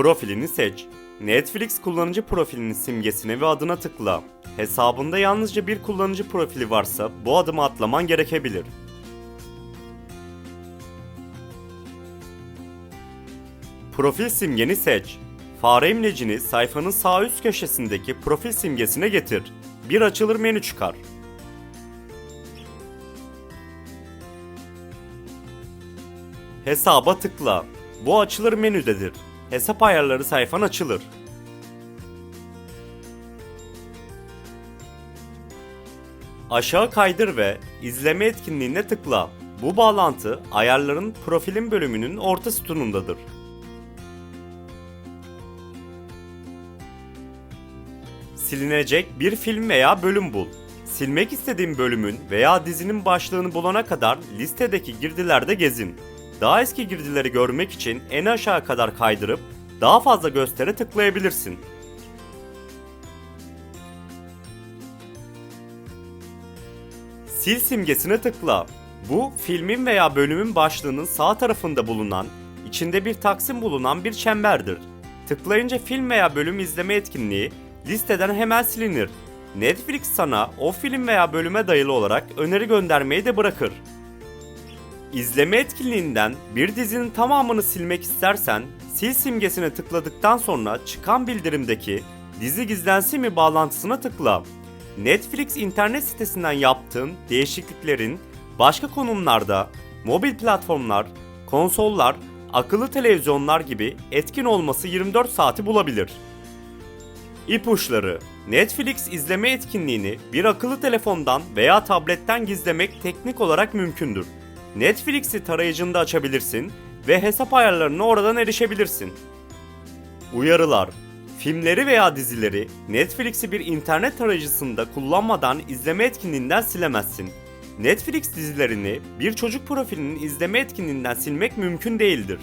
Profilini seç. Netflix kullanıcı profilinin simgesine ve adına tıkla. Hesabında yalnızca bir kullanıcı profili varsa bu adımı atlaman gerekebilir. Profil simgeni seç. Fare imlecini sayfanın sağ üst köşesindeki profil simgesine getir. Bir açılır menü çıkar. Hesaba tıkla. Bu açılır menüdedir. Hesap ayarları sayfan açılır. Aşağı kaydır ve izleme etkinliğine tıkla. Bu bağlantı ayarların profilin bölümünün orta sütunundadır. Silinecek bir film veya bölüm bul. Silmek istediğin bölümün veya dizinin başlığını bulana kadar listedeki girdilerde gezin. Daha eski girdileri görmek için en aşağı kadar kaydırıp daha fazla göstere tıklayabilirsin. Sil simgesine tıkla. Bu filmin veya bölümün başlığının sağ tarafında bulunan, içinde bir taksim bulunan bir çemberdir. Tıklayınca film veya bölüm izleme etkinliği listeden hemen silinir. Netflix sana o film veya bölüme dayalı olarak öneri göndermeyi de bırakır. İzleme etkinliğinden bir dizinin tamamını silmek istersen sil simgesine tıkladıktan sonra çıkan bildirimdeki dizi gizlensin mi bağlantısına tıkla. Netflix internet sitesinden yaptığın değişikliklerin başka konumlarda mobil platformlar, konsollar, akıllı televizyonlar gibi etkin olması 24 saati bulabilir. İpuçları Netflix izleme etkinliğini bir akıllı telefondan veya tabletten gizlemek teknik olarak mümkündür. Netflix'i tarayıcında açabilirsin ve hesap ayarlarına oradan erişebilirsin. Uyarılar Filmleri veya dizileri Netflix'i bir internet tarayıcısında kullanmadan izleme etkinliğinden silemezsin. Netflix dizilerini bir çocuk profilinin izleme etkinliğinden silmek mümkün değildir.